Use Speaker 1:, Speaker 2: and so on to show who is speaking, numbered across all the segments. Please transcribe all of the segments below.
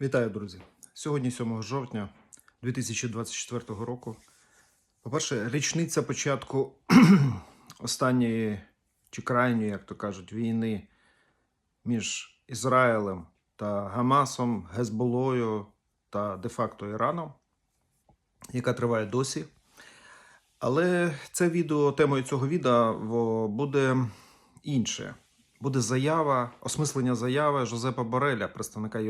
Speaker 1: Вітаю, друзі! Сьогодні, 7 жовтня 2024 року. По-перше, річниця початку останньої чи крайньої, як то кажуть, війни між Ізраїлем та Гамасом, Гезболою та де-факто Іраном, яка триває досі. Але це відео, темою цього відео буде інше. Буде заява, осмислення заяви Жозепа Бореля, представника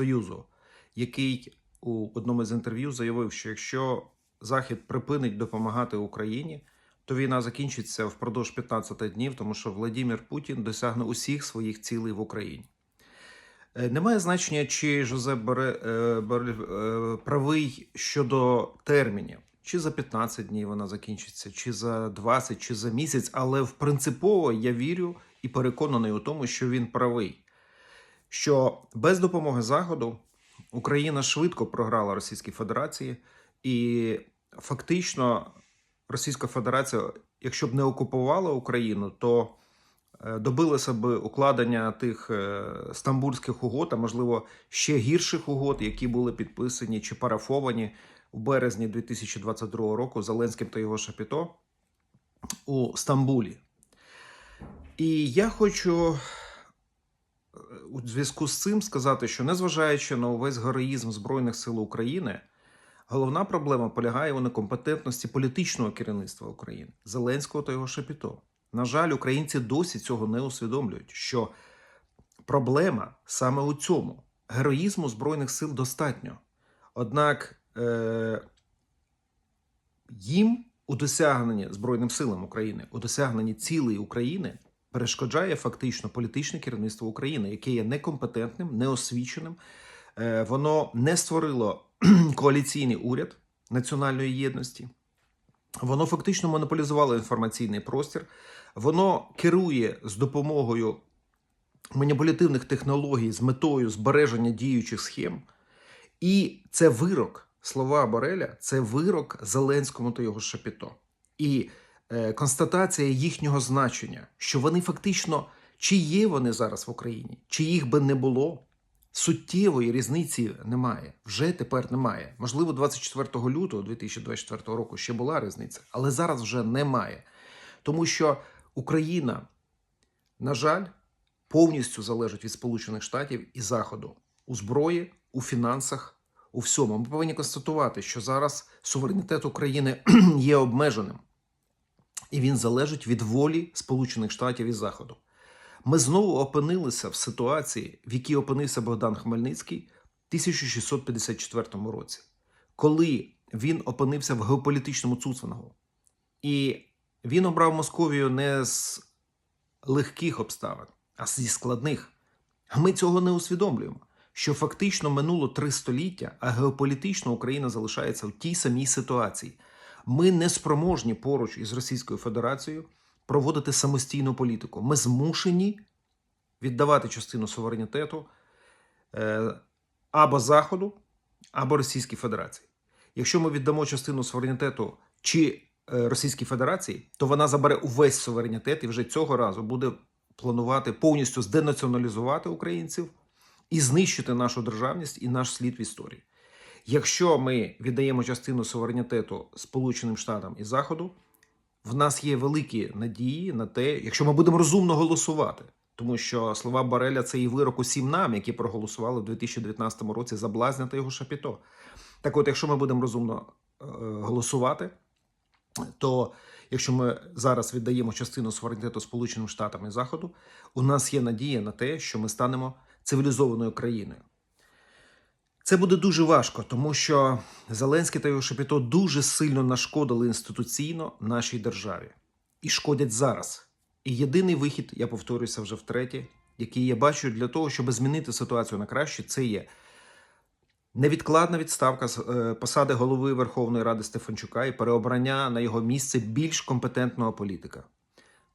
Speaker 1: Євросоюзу, який у одному з інтерв'ю заявив, що якщо Захід припинить допомагати Україні, то війна закінчиться впродовж 15 днів, тому що Владимир Путін досягне усіх своїх цілей в Україні. Е, Немає значення, чи Жозеп Боре, е, Борель е, правий щодо термінів. Чи за 15 днів вона закінчиться, чи за 20, чи за місяць, але в принципово я вірю і переконаний у тому, що він правий. Що без допомоги Заходу Україна швидко програла Російській Федерації, і фактично Російська Федерація, якщо б не окупувала Україну, то е, добилася б укладення тих е, стамбульських угод, а можливо ще гірших угод, які були підписані чи парафовані у березні 2022 року Зеленським та його Шапіто у Стамбулі. І я хочу у зв'язку з цим сказати, що незважаючи на увесь героїзм Збройних сил України, головна проблема полягає у некомпетентності політичного керівництва України, Зеленського та його Шапіто. На жаль, українці досі цього не усвідомлюють, що проблема саме у цьому. Героїзму Збройних сил достатньо. Однак е- їм у досягненні Збройним силам України, у досягненні цілей України перешкоджає фактично політичне керівництво України, яке є некомпетентним, неосвіченим. Е, Воно не створило коаліційний уряд національної єдності. Воно фактично монополізувало інформаційний простір. Воно керує з допомогою маніпулятивних технологій з метою збереження діючих схем. І це вирок, слова Бореля, це вирок Зеленському та його Шапіто. І констатація їхнього значення, що вони фактично, чи є вони зараз в Україні, чи їх би не було, суттєвої різниці немає. Вже тепер немає. Можливо, 24 лютого 2024 року ще була різниця, але зараз вже немає. Тому що Україна, на жаль, повністю залежить від Сполучених Штатів і Заходу у зброї, у фінансах, у всьому. Ми повинні констатувати, що зараз суверенітет України є обмеженим, і він залежить від волі Сполучених Штатів і Заходу. Ми знову опинилися в ситуації, в якій опинився Богдан Хмельницький в 1654 році, коли він опинився в геополітичному цуцвингу. І він обрав Московію не з легких обставин, а зі складних. Ми цього не усвідомлюємо. Що фактично минуло три століття, а геополітично Україна залишається в тій самій ситуації. Ми не спроможні поруч із Російською Федерацією проводити самостійну політику. Ми змушені віддавати частину суверенітету е, або Заходу, або Російській Федерації. Якщо ми віддамо частину суверенітету чи е, Російській Федерації, то вона забере увесь суверенітет і вже цього разу буде планувати повністю зденаціоналізувати українців і знищити нашу державність і наш слід в історії. Якщо ми віддаємо частину суверенітету Сполученим Штатам і Заходу, в нас є великі надії на те, якщо ми будемо розумно голосувати. Тому що слова Бареля це і вирок усім нам, які проголосували в 2019 році за Блазня та його шапіто. Так от, якщо ми будемо розумно е, голосувати, то якщо ми зараз віддаємо частину суверенітету Сполученим Штатам і Заходу, у нас є надія на те, що ми станемо цивілізованою країною. Це буде дуже важко, тому що Зеленський та його Шепіто дуже сильно нашкодили інституційно нашій державі і шкодять зараз. І єдиний вихід, я повторююся вже втретє, який я бачу для того, щоб змінити ситуацію на краще, це є невідкладна відставка з е, посади голови Верховної Ради Стефанчука і переобрання на його місце більш компетентного політика.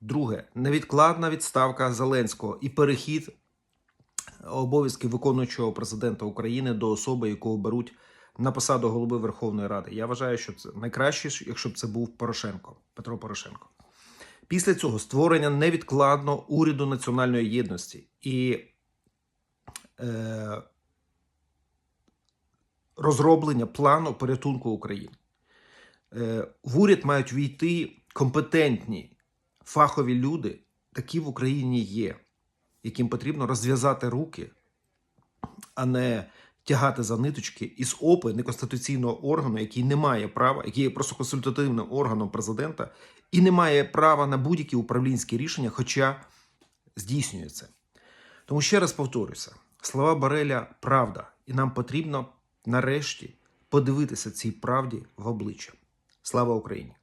Speaker 1: Друге, невідкладна відставка Зеленського і перехід обов'язки виконуючого президента України до особи, яку беруть на посаду голови Верховної Ради. Я вважаю, що це найкраще, якщо б це був Порошенко, Петро Порошенко. Після цього створення невідкладно уряду національної єдності і е, розроблення плану порятунку України. Е, В уряд мають війти компетентні фахові люди, такі в Україні є, яким потрібно розв'язати руки, а не тягати за ниточки із ОПИ неконституційного органу, який не має права, який є просто консультативним органом президента, і не має права на будь-які управлінські рішення, хоча здійснює це. Тому ще раз повторюся: слова Бареля правда, і нам потрібно нарешті подивитися цій правді в обличчя. Слава Україні!